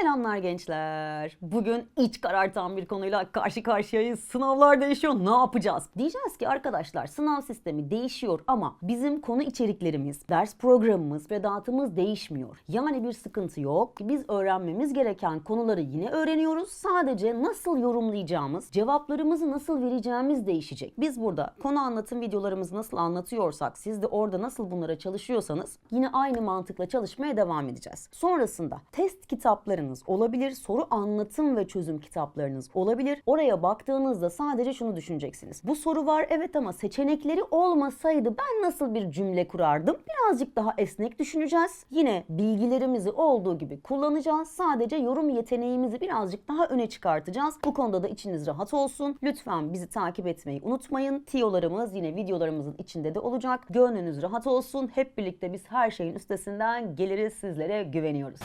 Selamlar gençler. Bugün iç karartan bir konuyla karşı karşıyayız. Sınavlar değişiyor. Ne yapacağız? Diyeceğiz ki arkadaşlar sınav sistemi değişiyor ama bizim konu içeriklerimiz, ders programımız ve dağıtımız değişmiyor. Yani bir sıkıntı yok. Biz öğrenmemiz gereken konuları yine öğreniyoruz. Sadece nasıl yorumlayacağımız, cevaplarımızı nasıl vereceğimiz değişecek. Biz burada konu anlatım videolarımızı nasıl anlatıyorsak, siz de orada nasıl bunlara çalışıyorsanız yine aynı mantıkla çalışmaya devam edeceğiz. Sonrasında test kitaplarınız olabilir, soru anlatım ve çözüm kitaplarınız olabilir. Oraya baktığınızda sadece şunu düşüneceksiniz. Bu soru var evet ama seçenekleri olmasaydı ben nasıl bir cümle kurardım? Birazcık daha esnek düşüneceğiz. Yine bilgilerimizi olduğu gibi kullanacağız. Sadece yorum yeteneğimizi birazcık daha öne çıkartacağız. Bu konuda da içiniz rahat olsun. Lütfen bizi takip etmeyi unutmayın. Tiyolarımız yine videolarımızın içinde de olacak. Gönlünüz rahat olsun. Hep birlikte biz her şeyin üstesinden geliriz. Sizlere güveniyoruz.